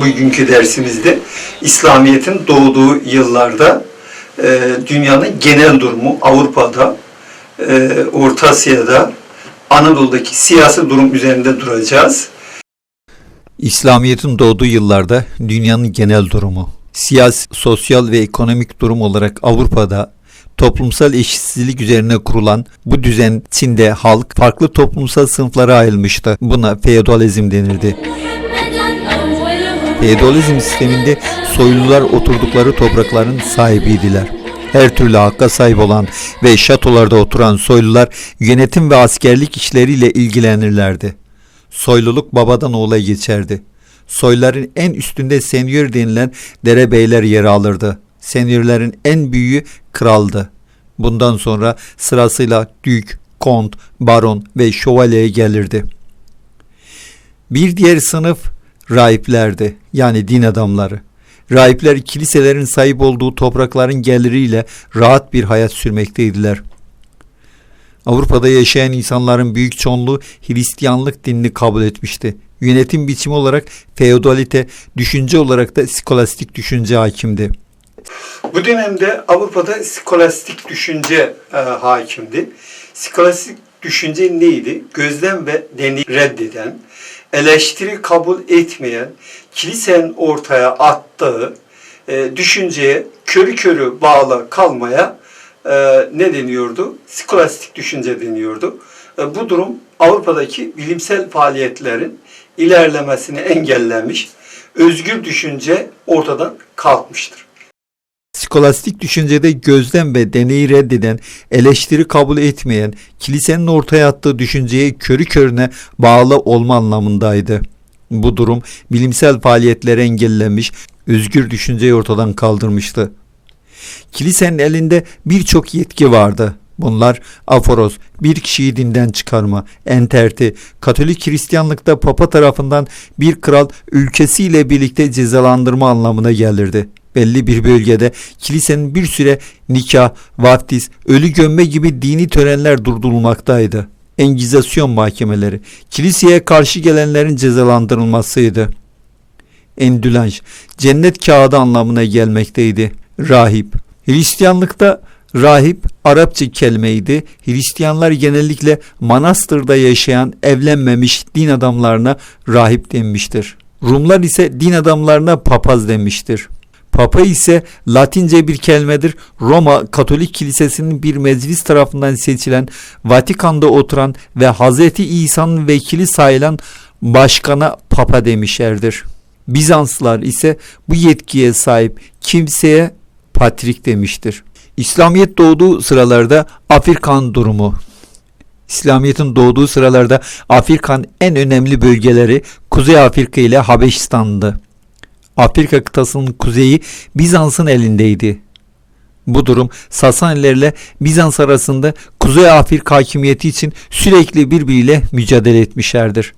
bugünkü dersimizde İslamiyet'in doğduğu yıllarda e, dünyanın genel durumu Avrupa'da, e, Orta Asya'da, Anadolu'daki siyasi durum üzerinde duracağız. İslamiyet'in doğduğu yıllarda dünyanın genel durumu, siyasi, sosyal ve ekonomik durum olarak Avrupa'da toplumsal eşitsizlik üzerine kurulan bu düzen içinde halk farklı toplumsal sınıflara ayrılmıştı. Buna feodalizm denirdi. Feodalizm sisteminde soylular oturdukları toprakların sahibiydiler. Her türlü hakka sahip olan ve şatolarda oturan soylular yönetim ve askerlik işleriyle ilgilenirlerdi. Soyluluk babadan oğula geçerdi. Soyların en üstünde senyor denilen derebeyler yer alırdı. Senyorların en büyüğü kraldı. Bundan sonra sırasıyla dük, kont, baron ve şövalye gelirdi. Bir diğer sınıf rahiplerdi yani din adamları. Rahipler kiliselerin sahip olduğu toprakların geliriyle rahat bir hayat sürmekteydiler. Avrupa'da yaşayan insanların büyük çoğunluğu Hristiyanlık dinini kabul etmişti. Yönetim biçimi olarak feodalite, düşünce olarak da skolastik düşünce hakimdi. Bu dönemde Avrupa'da skolastik düşünce e, hakimdi. Skolastik düşünce neydi? Gözlem ve deney reddeden, eleştiri kabul etmeyen, kilisenin ortaya attığı e, düşünceye körü körü bağlı kalmaya e, ne deniyordu? Skolastik düşünce deniyordu. E, bu durum Avrupa'daki bilimsel faaliyetlerin ilerlemesini engellemiş, özgür düşünce ortadan kalkmıştır. Skolastik düşüncede gözlem ve deneyi reddeden, eleştiri kabul etmeyen, kilisenin ortaya attığı düşünceye körü körüne bağlı olma anlamındaydı. Bu durum bilimsel faaliyetleri engellemiş, özgür düşünceyi ortadan kaldırmıştı. Kilisenin elinde birçok yetki vardı. Bunlar aforos, bir kişiyi dinden çıkarma, enterti, Katolik Hristiyanlıkta Papa tarafından bir kral ülkesiyle birlikte cezalandırma anlamına gelirdi. Belli bir bölgede kilisenin bir süre nikah, vaftiz, ölü gömme gibi dini törenler durdurulmaktaydı. Engizasyon mahkemeleri, kiliseye karşı gelenlerin cezalandırılmasıydı. Endülanj, cennet kağıdı anlamına gelmekteydi. Rahip, Hristiyanlıkta rahip Arapça kelimeydi. Hristiyanlar genellikle manastırda yaşayan evlenmemiş din adamlarına rahip denmiştir. Rumlar ise din adamlarına papaz demiştir. Papa ise Latince bir kelimedir. Roma Katolik Kilisesi'nin bir meclis tarafından seçilen, Vatikan'da oturan ve Hazreti İsa'nın vekili sayılan başkana papa demişlerdir. Bizanslılar ise bu yetkiye sahip kimseye patrik demiştir. İslamiyet doğduğu sıralarda Afrikan durumu. İslamiyet'in doğduğu sıralarda Afrika'nın en önemli bölgeleri Kuzey Afrika ile Habeşistan'dı. Afrika kıtasının kuzeyi Bizans'ın elindeydi. Bu durum Sasanilerle Bizans arasında Kuzey Afrika hakimiyeti için sürekli birbiriyle mücadele etmişlerdir.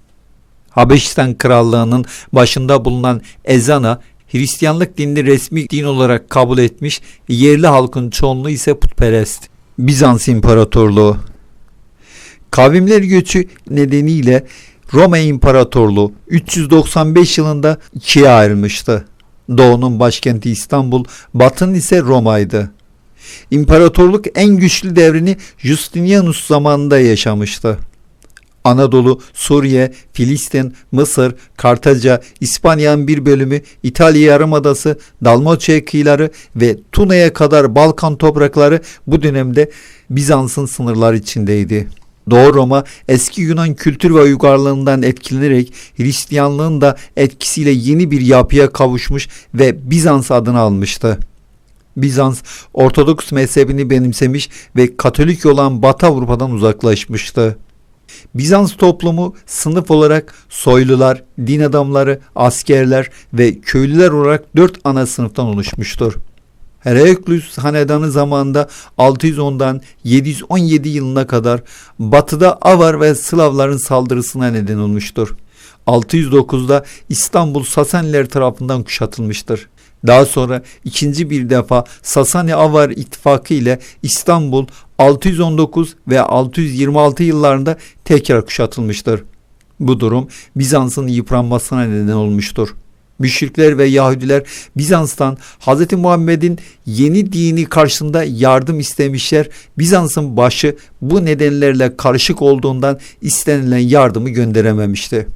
Habeşistan Krallığı'nın başında bulunan Ezana Hristiyanlık dinini resmi din olarak kabul etmiş, yerli halkın çoğunluğu ise putperest. Bizans İmparatorluğu Kavimler göçü nedeniyle Roma İmparatorluğu 395 yılında ikiye ayrılmıştı. Doğu'nun başkenti İstanbul, Batı'nın ise Roma'ydı. İmparatorluk en güçlü devrini Justinianus zamanında yaşamıştı. Anadolu, Suriye, Filistin, Mısır, Kartaca, İspanya'nın bir bölümü, İtalya Yarımadası, Dalmaçya kıyıları ve Tuna'ya kadar Balkan toprakları bu dönemde Bizans'ın sınırları içindeydi. Doğu Roma eski Yunan kültür ve uygarlığından etkilenerek Hristiyanlığın da etkisiyle yeni bir yapıya kavuşmuş ve Bizans adını almıştı. Bizans Ortodoks mezhebini benimsemiş ve Katolik olan Batı Avrupa'dan uzaklaşmıştı. Bizans toplumu sınıf olarak soylular, din adamları, askerler ve köylüler olarak dört ana sınıftan oluşmuştur. Heraklius hanedanı zamanında 610'dan 717 yılına kadar batıda Avar ve Slavların saldırısına neden olmuştur. 609'da İstanbul Sasaniler tarafından kuşatılmıştır. Daha sonra ikinci bir defa Sasani-Avar ittifakı ile İstanbul 619 ve 626 yıllarında tekrar kuşatılmıştır. Bu durum Bizans'ın yıpranmasına neden olmuştur. Müşrikler ve Yahudiler Bizans'tan Hz. Muhammed'in yeni dini karşısında yardım istemişler. Bizans'ın başı bu nedenlerle karışık olduğundan istenilen yardımı gönderememişti.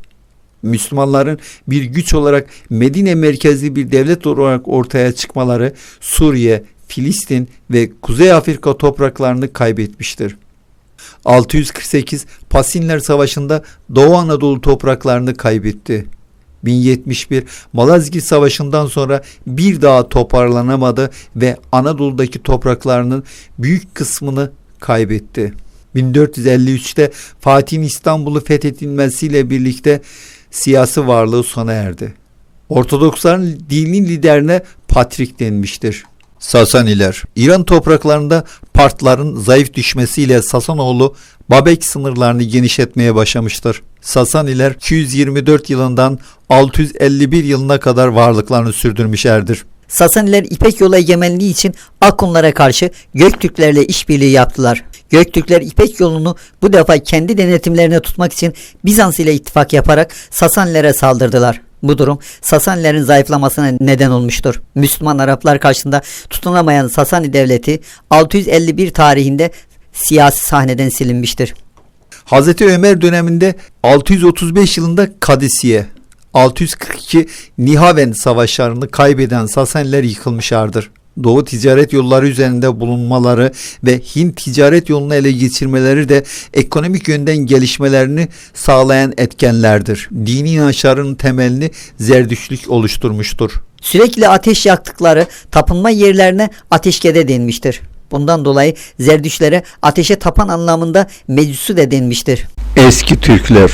Müslümanların bir güç olarak Medine merkezli bir devlet olarak ortaya çıkmaları Suriye, Filistin ve Kuzey Afrika topraklarını kaybetmiştir. 648 Pasinler Savaşı'nda Doğu Anadolu topraklarını kaybetti. 1071 Malazgirt Savaşı'ndan sonra bir daha toparlanamadı ve Anadolu'daki topraklarının büyük kısmını kaybetti. 1453'te Fatih'in İstanbul'u fethedilmesiyle birlikte siyasi varlığı sona erdi. Ortodoksların dinin liderine Patrik denmiştir. Sasaniler İran topraklarında Partların zayıf düşmesiyle Sasanoğlu Babek sınırlarını genişletmeye başlamıştır. Sasaniler 224 yılından 651 yılına kadar varlıklarını sürdürmüşlerdir. Sasaniler İpek yolu egemenliği için Akunlara karşı Göktürklerle işbirliği yaptılar. Göktürkler İpek yolunu bu defa kendi denetimlerine tutmak için Bizans ile ittifak yaparak Sasanilere saldırdılar. Bu durum Sasanilerin zayıflamasına neden olmuştur. Müslüman Araplar karşısında tutunamayan Sasani devleti 651 tarihinde siyasi sahneden silinmiştir. Hazreti Ömer döneminde 635 yılında Kadisiye, 642 Nihaven savaşlarını kaybeden Sasaniler yıkılmışlardır. Doğu ticaret yolları üzerinde bulunmaları ve Hint ticaret yolunu ele geçirmeleri de ekonomik yönden gelişmelerini sağlayan etkenlerdir. Dini inançların temelini zerdüşlük oluşturmuştur. Sürekli ateş yaktıkları tapınma yerlerine ateşkede denmiştir. Bundan dolayı Zerdüşlere ateşe tapan anlamında mecusu de denmiştir. Eski Türkler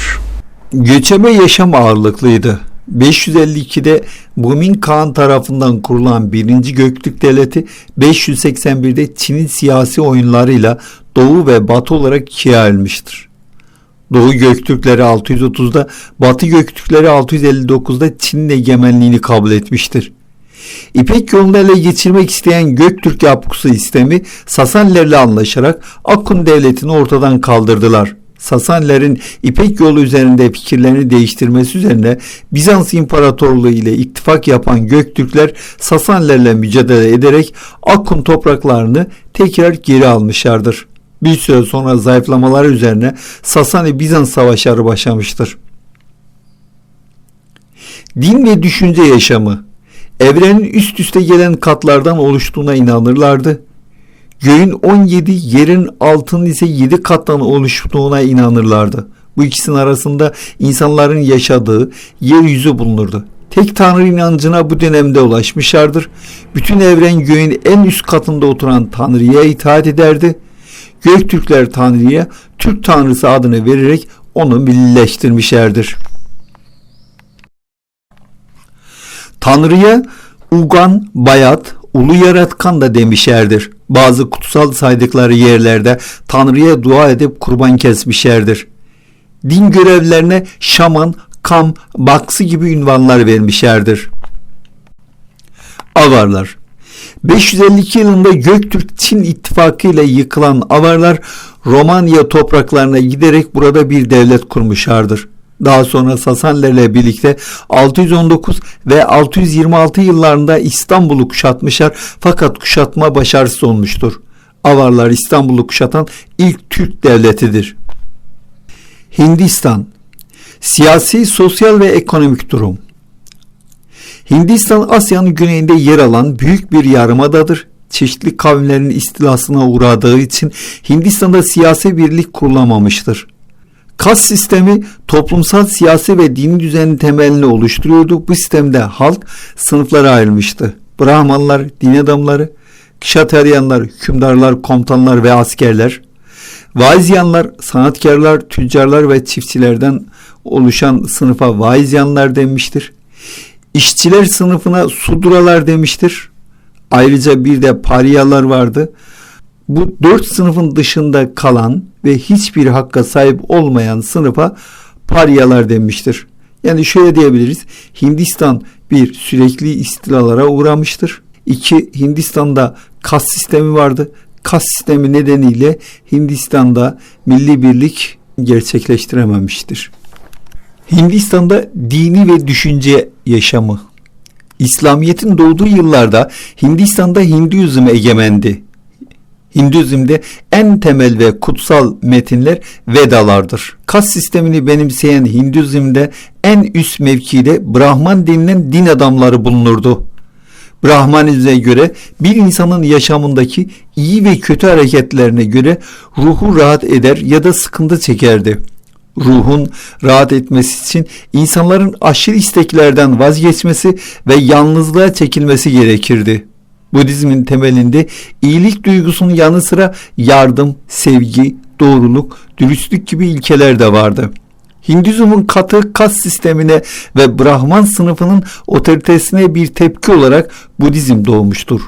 Göçebe yaşam ağırlıklıydı. 552'de Bumin Kağan tarafından kurulan 1. Göktürk Devleti 581'de Çin'in siyasi oyunlarıyla Doğu ve Batı olarak ikiye ayrılmıştır. Doğu Göktürkleri 630'da, Batı Göktürkleri 659'da Çin'in egemenliğini kabul etmiştir. İpek yolunu ele geçirmek isteyen Göktürk yapısı sistemi Sasanilerle anlaşarak Akkun devletini ortadan kaldırdılar. Sasanilerin İpek yolu üzerinde fikirlerini değiştirmesi üzerine Bizans İmparatorluğu ile ittifak yapan Göktürkler Sasanilerle mücadele ederek Akkun topraklarını tekrar geri almışlardır. Bir süre sonra zayıflamaları üzerine Sasani-Bizans savaşları başlamıştır. Din ve düşünce yaşamı evrenin üst üste gelen katlardan oluştuğuna inanırlardı. Göğün 17, yerin altının ise 7 kattan oluştuğuna inanırlardı. Bu ikisinin arasında insanların yaşadığı yeryüzü bulunurdu. Tek tanrı inancına bu dönemde ulaşmışlardır. Bütün evren göğün en üst katında oturan tanrıya itaat ederdi. Göktürkler tanrıya Türk tanrısı adını vererek onu millileştirmişlerdir. Tanrı'ya Ugan, Bayat, Ulu Yaratkan da demişlerdir. Bazı kutsal saydıkları yerlerde Tanrı'ya dua edip kurban kesmişlerdir. Din görevlerine şaman, kam, baksı gibi ünvanlar vermişlerdir. Avarlar 552 yılında Göktürk-Çin ittifakı ile yıkılan Avarlar Romanya topraklarına giderek burada bir devlet kurmuşlardır. Daha sonra Sasanilerle birlikte 619 ve 626 yıllarında İstanbul'u kuşatmışlar fakat kuşatma başarısız olmuştur. Avarlar İstanbul'u kuşatan ilk Türk devletidir. Hindistan Siyasi, sosyal ve ekonomik durum Hindistan Asya'nın güneyinde yer alan büyük bir yarımadadır. Çeşitli kavimlerin istilasına uğradığı için Hindistan'da siyasi birlik kurulamamıştır. Kas sistemi toplumsal, siyasi ve dini düzenin temelini oluşturuyordu. Bu sistemde halk sınıflara ayrılmıştı. Brahmanlar, din adamları, Kşateryanlar, hükümdarlar, komutanlar ve askerler, Vaizyanlar, sanatkarlar, tüccarlar ve çiftçilerden oluşan sınıfa vaizyanlar denmiştir. İşçiler sınıfına suduralar demiştir. Ayrıca bir de pariyalar vardı. Bu dört sınıfın dışında kalan ve hiçbir hakka sahip olmayan sınıfa pariyalar denmiştir. Yani şöyle diyebiliriz. Hindistan bir sürekli istilalara uğramıştır. İki, Hindistan'da kas sistemi vardı. Kas sistemi nedeniyle Hindistan'da milli birlik gerçekleştirememiştir. Hindistan'da dini ve düşünce yaşamı İslamiyet'in doğduğu yıllarda Hindistan'da Hinduizm egemendi. Hinduizm'de en temel ve kutsal metinler Vedalardır. Kas sistemini benimseyen Hinduizm'de en üst mevkide Brahman denilen din adamları bulunurdu. Brahmanizme göre bir insanın yaşamındaki iyi ve kötü hareketlerine göre ruhu rahat eder ya da sıkıntı çekerdi. Ruhun rahat etmesi için insanların aşırı isteklerden vazgeçmesi ve yalnızlığa çekilmesi gerekirdi. Budizmin temelinde iyilik duygusunun yanı sıra yardım, sevgi, doğruluk, dürüstlük gibi ilkeler de vardı. Hinduizmin katı kas sistemine ve Brahman sınıfının otoritesine bir tepki olarak Budizm doğmuştur.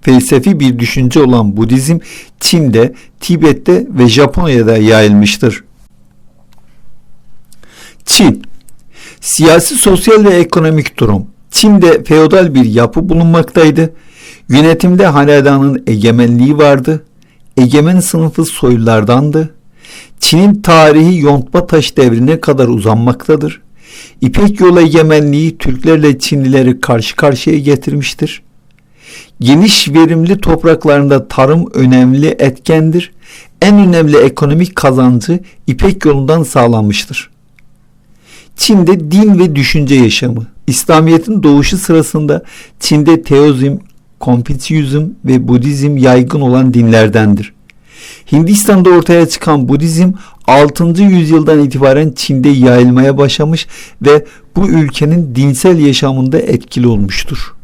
Felsefi bir düşünce olan Budizm Çin'de, Tibet'te ve Japonya'da yayılmıştır. Çin Siyasi, sosyal ve ekonomik durum. Çin'de feodal bir yapı bulunmaktaydı. Yönetimde hanedanın egemenliği vardı. Egemen sınıfı soylulardandı. Çin'in tarihi yontma taş devrine kadar uzanmaktadır. İpek yolu egemenliği Türklerle Çinlileri karşı karşıya getirmiştir. Geniş verimli topraklarında tarım önemli etkendir. En önemli ekonomik kazancı İpek yolundan sağlanmıştır. Çin'de din ve düşünce yaşamı. İslamiyet'in doğuşu sırasında Çin'de Teozm, Konfüçyüzm ve Budizm yaygın olan dinlerdendir. Hindistan'da ortaya çıkan Budizm 6. yüzyıldan itibaren Çin'de yayılmaya başlamış ve bu ülkenin dinsel yaşamında etkili olmuştur.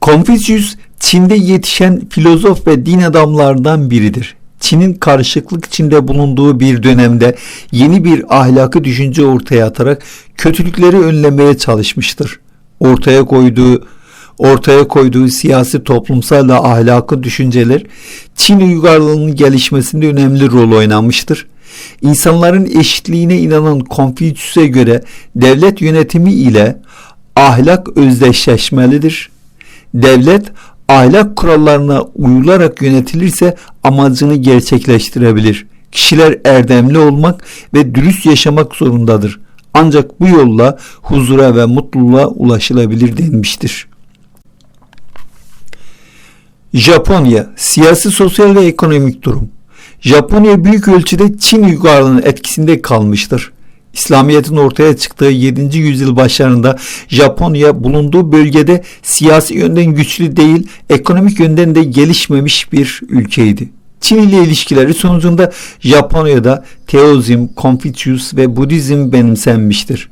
Konfüçyüs Çin'de yetişen filozof ve din adamlarından biridir. Çin'in karışıklık içinde bulunduğu bir dönemde yeni bir ahlakı düşünce ortaya atarak kötülükleri önlemeye çalışmıştır. Ortaya koyduğu ortaya koyduğu siyasi toplumsal ve ahlakı düşünceler Çin uygarlığının gelişmesinde önemli rol oynamıştır. İnsanların eşitliğine inanan Konfüçyüs'e göre devlet yönetimi ile ahlak özdeşleşmelidir. Devlet ahlak kurallarına uyularak yönetilirse amacını gerçekleştirebilir. Kişiler erdemli olmak ve dürüst yaşamak zorundadır. Ancak bu yolla huzura ve mutluluğa ulaşılabilir denmiştir. Japonya siyasi, sosyal ve ekonomik durum. Japonya büyük ölçüde Çin uygarlığının etkisinde kalmıştır. İslamiyet'in ortaya çıktığı 7. yüzyıl başlarında Japonya bulunduğu bölgede siyasi yönden güçlü değil, ekonomik yönden de gelişmemiş bir ülkeydi. Çin ile ilişkileri sonucunda Japonya'da Teozm, Konfüçyüs ve Budizm benimsenmiştir.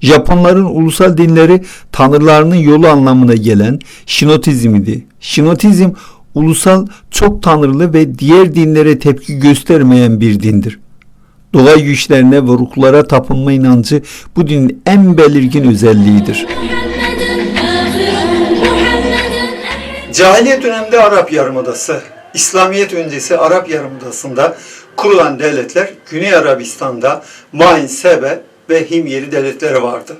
Japonların ulusal dinleri tanrılarının yolu anlamına gelen Şinotizm idi. Şinotizm ulusal çok tanrılı ve diğer dinlere tepki göstermeyen bir dindir. Doğa güçlerine ve ruhlara tapınma inancı bu dinin en belirgin özelliğidir. Cahiliye döneminde Arap Yarımadası, İslamiyet öncesi Arap Yarımadası'nda kurulan devletler Güney Arabistan'da Main, Sebe ve Himyeri devletleri vardı.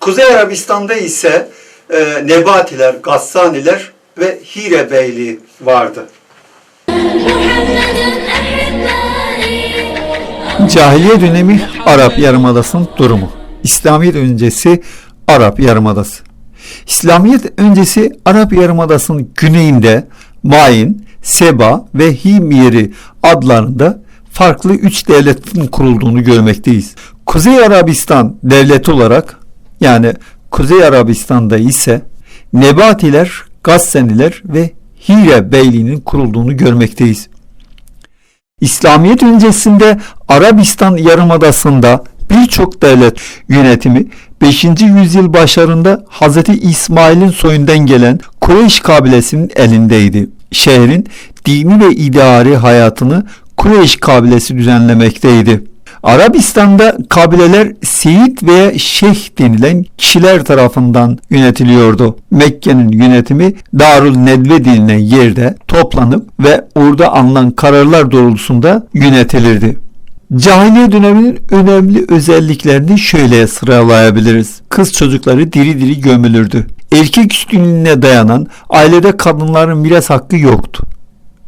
Kuzey Arabistan'da ise e, Nebatiler, Gassaniler ve Hire Beyliği vardı. Cahiliye dönemi Arap Yarımadası'nın durumu. İslamiyet öncesi Arap Yarımadası. İslamiyet öncesi Arap Yarımadası'nın güneyinde Main, Seba ve Himyeri adlarında farklı üç devletin kurulduğunu görmekteyiz. Kuzey Arabistan devleti olarak yani Kuzey Arabistan'da ise Nebatiler, Gassaniler ve Hire Beyliği'nin kurulduğunu görmekteyiz. İslamiyet öncesinde Arabistan Yarımadası'nda birçok devlet yönetimi 5. yüzyıl başlarında Hz. İsmail'in soyundan gelen Kureyş kabilesinin elindeydi. Şehrin dini ve idari hayatını Kureyş kabilesi düzenlemekteydi. Arabistan'da kabileler Seyit veya Şeyh denilen kişiler tarafından yönetiliyordu. Mekke'nin yönetimi Darül Nedve denilen yerde toplanıp ve orada alınan kararlar doğrultusunda yönetilirdi. Cahiliye döneminin önemli özelliklerini şöyle sıralayabiliriz. Kız çocukları diri diri gömülürdü. Erkek üstünlüğüne dayanan ailede kadınların miras hakkı yoktu.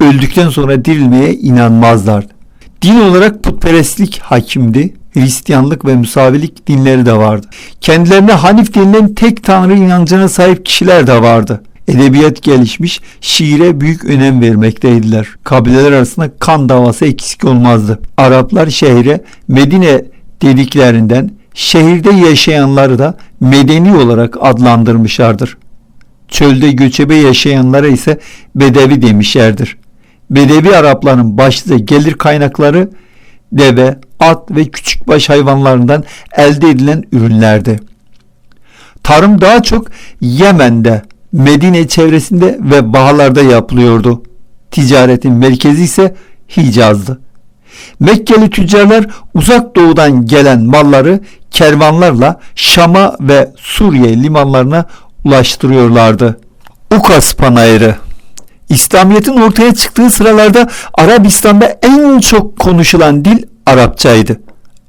Öldükten sonra dirilmeye inanmazlardı. Din olarak putperestlik hakimdi. Hristiyanlık ve Musavilik dinleri de vardı. Kendilerine Hanif denilen tek tanrı inancına sahip kişiler de vardı. Edebiyat gelişmiş, şiire büyük önem vermekteydiler. Kabileler arasında kan davası eksik olmazdı. Araplar şehre Medine dediklerinden şehirde yaşayanları da medeni olarak adlandırmışlardır. Çölde göçebe yaşayanlara ise bedevi demişlerdir. Bedevi Arapların başlıca gelir kaynakları deve, at ve küçükbaş hayvanlarından elde edilen ürünlerdi. Tarım daha çok Yemen'de, Medine çevresinde ve bahalarda yapılıyordu. Ticaretin merkezi ise Hicaz'dı. Mekkeli tüccarlar uzak doğudan gelen malları kervanlarla Şam'a ve Suriye limanlarına ulaştırıyorlardı. Ukas Panayırı İslamiyet'in ortaya çıktığı sıralarda Arabistan'da en çok konuşulan dil Arapçaydı.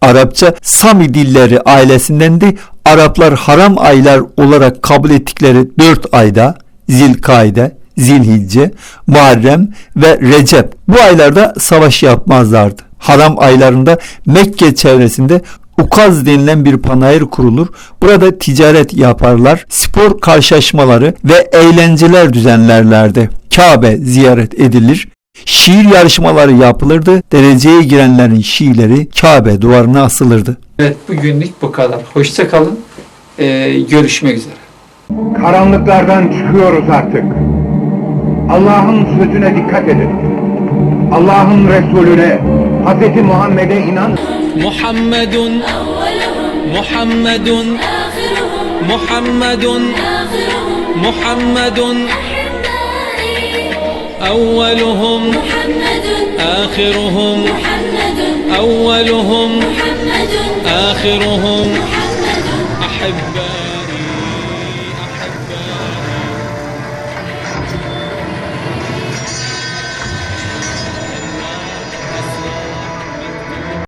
Arapça Sami dilleri ailesindendi. Araplar haram aylar olarak kabul ettikleri dört ayda Zilkayde, Zilhicce, Muharrem ve Recep bu aylarda savaş yapmazlardı. Haram aylarında Mekke çevresinde Ukaz denilen bir panayır kurulur. Burada ticaret yaparlar, spor karşılaşmaları ve eğlenceler düzenlerlerdi. Kabe ziyaret edilir. Şiir yarışmaları yapılırdı. Dereceye girenlerin şiirleri Kabe duvarına asılırdı. Evet bugünlük bu kadar. Hoşça kalın. Ee, görüşmek üzere. Karanlıklardan çıkıyoruz artık. Allah'ın sözüne dikkat edin. Allah'ın Resulüne, Hz. Muhammed'e inan. محمد محمد محمد محمد أولهم آخرهم أولهم آخرهم أحب